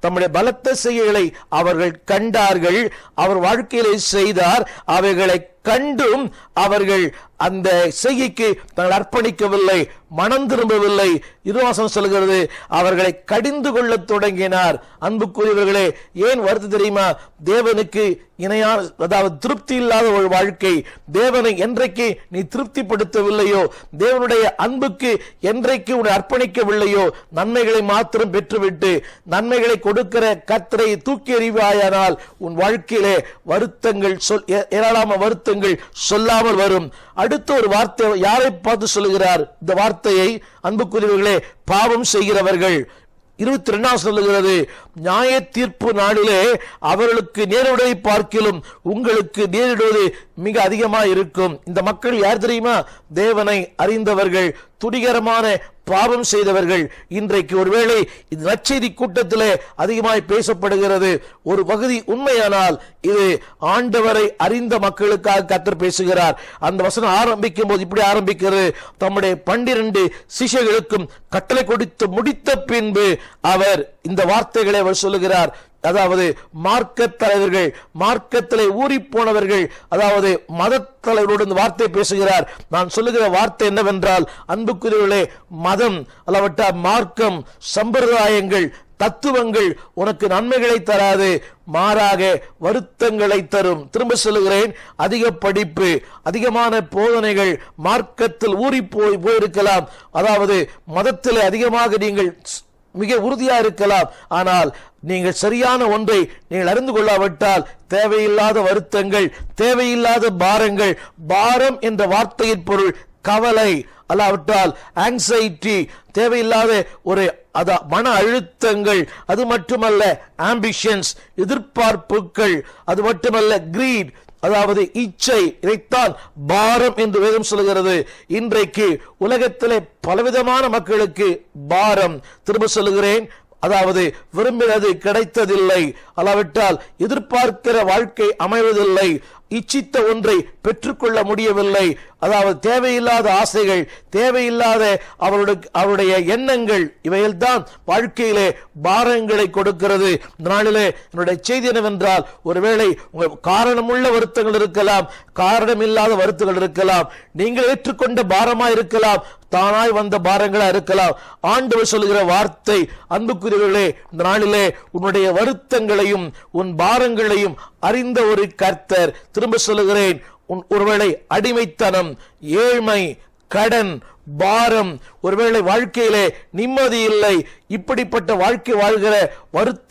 தம்முடைய பலத்த செயல்களை அவர்கள் கண்டார்கள். அவர் வாழ்க்கையிலே செய்தார். அவைகளை கண்டும் அவர்கள் அந்த செய்கைக்கு தங்கள் அர்ப்பணிக்கவில்லை மனம் திரும்பவில்லை. இருவாசம் சொல்கிறது அவர்களை கடிந்து கொள்ள தொடங்கினார். அன்புக்குரியவர்களே ஏன் வருத்த தெரியுமா? தேவனுக்கு இணையான அதாவது திருப்தி இல்லாத ஒரு வாழ்க்கை. தேவனை என்றைக்கு நீ திருப்திப்படுத்தவில்லையோ தேவனுடைய அன்புக்கு என்றைக்கு உன்னை அர்ப்பணிக்கவில்லையோ நன்மைகளை மாத்திரம் பெற்றுவிட்டு நன்மைகளை கொடுக்கிற கத்தரை தூக்கி எறிவாயானால் உன் வாழ்க்கையிலே வருத்தங்கள் சொல் ஏ- ஏராளமான வருத்தங்கள் சொல்லாமல் வரும். அடுத்த ஒரு வார்த்தை யாரை பார்த்து சொல்லுகிறார்? இந்த வார்த்தையை அன்புக்குரியவர்களே பாவம் செய்கிறவர்கள். இருபத்தி ரெண்டாம் சொல்லுகிறது நியாய தீர்ப்பு நாளிலே அவர்களுக்கு நேரிடுவதை பார்க்கிலும் உங்களுக்கு நேரிடுவது மிக அதிகமாக இருக்கும். இந்த மக்கள் யார் தெரியுமா? தேவனை அறிந்தவர்கள் துடிகரமான பாவம் செய்தவர்கள். இன்றைக்கு ஒருவேளை இது நற்செய்தி கூட்டத்திலே அதிகமாய் பேசப்படுகிறது. ஒரு பகுதி உண்மையானால் இது ஆண்டவரை அறிந்த மக்களுக்காக கத்தர் பேசுகிறார். அந்த வசனம் ஆரம்பிக்கும் போது இப்படி ஆரம்பிக்கிறது. தம்முடைய பன்னிரண்டு சிஷ்யர்களுக்கும் கட்டளை கொடுத்து முடித்த பின்பு அவர் இந்த வார்த்தைகளை அவர் சொல்லுகிறார். அதாவது மார்க்க தலைவர்கள் மார்க்கத்திலே ஊறி போனவர்கள் அதாவது மத தலைவரோடு வார்த்தை பேசுகிறார். நான் சொல்லுகிற வார்த்தை என்னவென்றால் அன்புக்குரியவர்களே மதம் அல்லவட்டா மார்க்கம் சம்பிரதாயங்கள் தத்துவங்கள் உனக்கு நன்மைகளை தராது மாறாக வருத்தங்களை தரும். திரும்ப சொல்லுகிறேன் அதிக படிப்பு அதிகமான போதனைகள் மார்க்கத்தில் ஊறி போய் போயிருக்கலாம். அதாவது மதத்தில் அதிகமாக நீங்கள் மிக உறுதியாக இருக்கலாம். ஆனால் நீங்கள் சரியான ஒன்றை நீங்கள் அறிந்து கொள்ளாவிட்டால் தேவையில்லாத வருத்தங்கள் தேவையில்லாத பாரங்கள் பாரம் என்ற வார்த்தையின் பொருள் கவலை அல்லாவிட்டால் ஆங்ஸைட்டி தேவையில்லாத ஒரு அத மன அழுத்தங்கள் அது மட்டுமல்ல ஆம்பிஷன்ஸ் எதிர்பார்ப்புகள் அது மட்டுமல்ல கிரீட் அதாவது இச்சை இதைத்தான் பாரம் என்று வேதம் சொல்கிறது இன்றைக்கு உலகத்திலே பலவிதமான மக்களுக்கு பாரம். திரும்ப சொல்லுகிறேன் அதாவது விரும்பினது கிடைத்ததில்லை. அல்லாவிட்டால் எதிர்பார்க்கிற வாழ்க்கை அமைவதில்லை. இச்சித்த ஒன்றை பெற்றுக்கொள்ள முடியவில்லை. அதாவது தேவையில்லாத ஆசைகள் தேவையில்லாத அவருடைய அவருடைய எண்ணங்கள் இவையில்தான் வாழ்க்கையிலே பாரங்களை கொடுக்கிறது. இந்த நாளிலே என்னுடைய செய்தி என்னவென்றால் ஒருவேளை உங்கள் காரணமுள்ள வருத்தங்கள் இருக்கலாம் காரணமில்லாத வருத்தங்கள் இருக்கலாம் நீங்கள் ஏற்றுக்கொண்ட பாரமா இருக்கலாம் தானாய் வந்த பாரங்களா இருக்கலாம். ஆண்டவர் சொல்லுகிற வார்த்தை அன்புக்குரியவர்களே இந்த நாளிலே உன்னுடைய வருத்தங்களையும் உன் பாரங்களையும் அறிந்த ஒரு கர்த்தர். திரும்ப சொல்லுகிறேன் ஒருவேளை அடிமைத்தனம் ஏழ்மை கடன் பாரம் ஒருவேளை வாழ்க்கையிலே நிம்மதி இல்லை இப்படிப்பட்ட வாழ்க்கை வாழ்கிற வருத்த